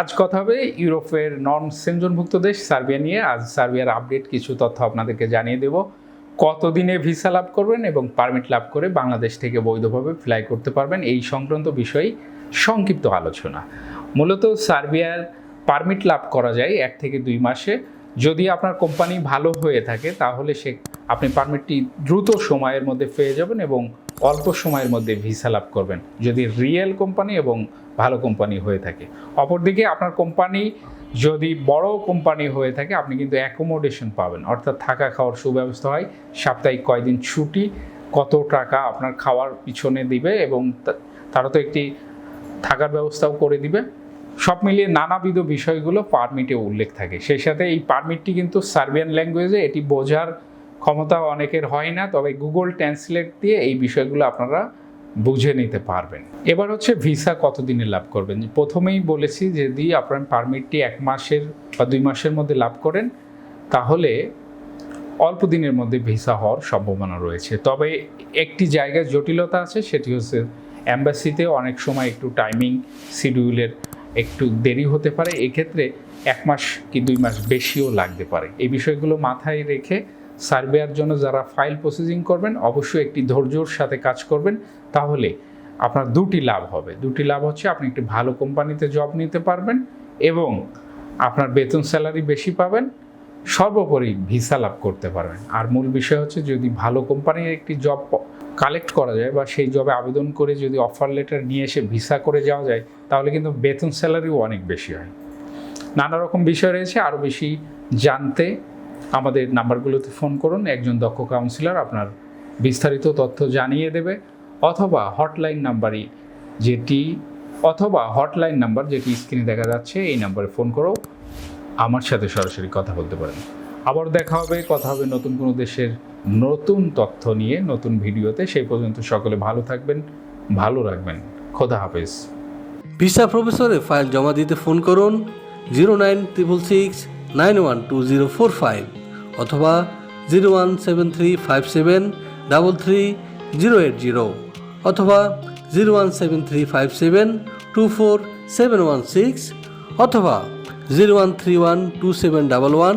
আজ কথা হবে ইউরোপের নন সেনজনভুক্ত দেশ, সার্বিয়া নিয়ে। আজ সার্বিয়ার আপডেট কিছু তথ্য আপনাদেরকে জানিয়ে দেব। কতদিনে ভিসা লাভ করবেন এবং পারমিট লাভ করে বাংলাদেশ থেকে বৈধভাবে ফ্লাই করতে পারবেন, এই সংক্রান্ত বিষয়ে সংক্ষিপ্ত আলোচনা। মূলত সার্বিয়ার পারমিট লাভ করা যায় এক থেকে দুই মাসে। যদি আপনার কোম্পানি ভালো হয়ে থাকে, তাহলে সে, আপনি পারমিটটি দ্রুত সময়ের মধ্যে পেয়ে যাবেন এবং অল্প সময়ের মধ্যে ভিসা লাভ করবেন, যদি রিয়েল কোম্পানি এবং ভালো কোম্পানি হয়ে থাকে। অপরদিকে আপনার কোম্পানি যদি বড় কোম্পানি হয়ে থাকে, আপনি কিন্তু অ্যাকোমোডেশন পাবেন, অর্থাৎ থাকা খাওয়ার সুব্যবস্থা হয়, সাপ্তাহিক কয়দিন ছুটি, কত টাকা আপনার খাওয়ার পিছনে দিবে এবং তারা তো একটি থাকার ব্যবস্থাও করে দিবে। সব মিলিয়ে নানাবিধ বিষয়গুলো পারমিটে উল্লেখ থাকে। সেই সাথে এই পারমিটটি কিন্তু সার্বিয়ান ল্যাঙ্গুয়েজে এটি বোঝার ক্ষমতা অনেকের হয় না, তবে গুগল ট্রান্সলেট দিয়ে এই বিষয়গুলো আপনারা বুঝে নিতে পারবেন। এবার হচ্ছে ভিসা কতদিনে লাভ করবেন? প্রথমেই বলেছি যদি আপনার পারমিটটি এক মাসের বা দুই মাসের মধ্যে লাভ করেন, তাহলে অল্প দিনের মধ্যে ভিসা হওয়ার সম্ভাবনা রয়েছে। তবে একটি জায়গায় জটিলতা আছে, সেটি হচ্ছে অ্যাম্বাসিতে অনেক সময় একটু টাইমিং শিডিউলের একটু দেরি হতে পারে, এক্ষেত্রে এক মাস কি দুই মাস বেশিও লাগতে পারে। এই বিষয়গুলো মাথায় রেখে সার্ভেয়ার জন্য যারা ফাইল প্রসেসিং করবেন, অবশ্যই একটি ধৈর্যর সাথে কাজ করবেন। তাহলে আপনার দুটি লাভ হবে। দুটি লাভ হচ্ছে আপনি একটি ভালো কোম্পানিতে জব নিতে পারবেন এবং আপনার বেতন স্যালারি বেশি পাবেন, সর্বোপরি ভিসা লাভ করতে পারবেন। আর মূল বিষয় হচ্ছে যদি ভালো কোম্পানির একটি জব কালেক্ট করা যায় বা সেই জবে আবেদন করে যদি অফার লেটার নিয়ে এসে ভিসা করে যাওয়া যায়, তাহলে কিন্তু বেতন স্যালারিও অনেক বেশি হয়। নানা রকম বিষয় রয়েছে আরও বেশি জানতে আমাদের নাম্বারগুলোতে ফোন করুন, একজন দক্ষ কাউন্সিলর আপনার বিস্তারিত তথ্য জানিয়ে দেবে, অথবা হটলাইন নাম্বারই যেটি, অথবা হটলাইন নাম্বার যেটি স্ক্রিনে দেখা যাচ্ছে, এই নাম্বারে ফোন করেও আমার সাথে সরাসরি কথা বলতে পারেন। আবার দেখা হবে, কথা হবে নতুন কোনো দেশের নতুন তথ্য নিয়ে নতুন ভিডিওতে। সেই পর্যন্ত সকলে ভালো থাকবেন, ভালো রাখবেন। খোদা হাফেজ। ভিসা প্রফেসরে ফাইল জমা দিতে ফোন করুন zero nine triple six nine one two zero four five অথবা zero one seven three five seven double three zero eight zero অথবা zero one seven three five seven two four seven one six অথবা zero one three one two seven double one